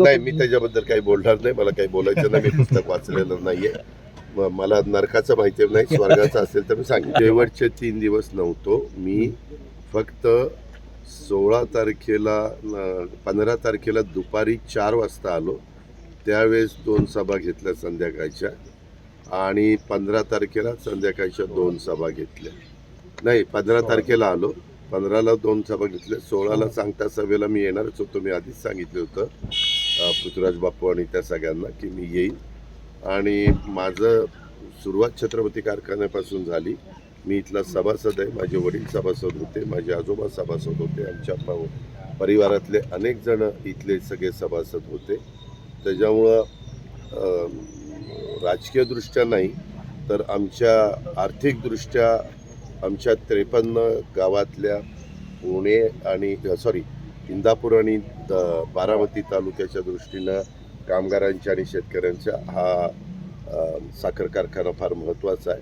नाही मी त्याच्याबद्दल काही बोलणार नाही मला काही बोलायचं नाही मी पुस्तक वाचलेलं नाहीये. मला नरकाचं माहिती नाही स्वर्गाचं असेल तर मी सांगेन. शेवटचे तीन दिवस नव्हतो. मी फक्त सोळा तारखेला पंधरा तारखेला दुपारी चार वाजता आलो. त्यावेळेस दोन सभा घेतल्या संध्याकाळच्या आणि पंधरा तारखेला संध्याकाळच्या दोन सभा घेतल्या. नाही पंधरा तारखेला आलो. पंधराला दोन सभा घेतल्या. सोळाला सांगता सभेला मी येणारच होतो मी आधीच सांगितलं होतं. पृथ्वीराज बापू आणि त्या सगळ्यांना की मी येईन. आणि माझं सुरुवात छत्रपती कारखान्यापासून झाली. मी इथला सभासद आहे. माझे वडील सभासद होते. माझे आजोबा सभासद होते. आमच्या परिवारातले अनेक जण इथले सगळे सभासद होते. त्याच्यामुळं राजकीयदृष्ट्या नाही तर आमच्या आर्थिकदृष्ट्या आमच्या त्रेपन्न गावातल्या पुणे आणि सॉरी इंदापूर आणि द- बारामती तालुक्याच्या दृष्टीनं कामगारांच्या आणि शेतकऱ्यांच्या हा साखर कारखाना फार महत्त्वाचा आहे.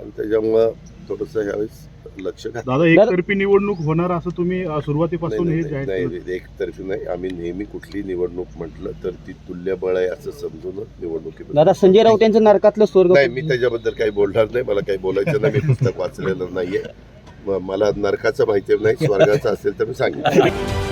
आणि त्याच्यामुळं थोडंसं ह्यावेळेस लक्ष घात दादा एकतर्फी निवडणूक होणार असं तुम्ही सुरुवातीपासून हे जाहीर नाही, एकतर्फी नाही आम्ही नेहमी कुठली निवडणूक म्हटलं तर ती तुल्यबळ आहे असं समजूनच निवडणुकीत दादा संजय राऊत यांचं नरकातलं स्वर्ग नाही मी त्याच्याबद्दल काही बोलणार नाही. मला काही बोलायचं नाही. मी पुस्तक वाचलेलं नाहीये. मला नरकाचं माहिती नाही. स्वर्गाचं असेल तर मी सांगितलं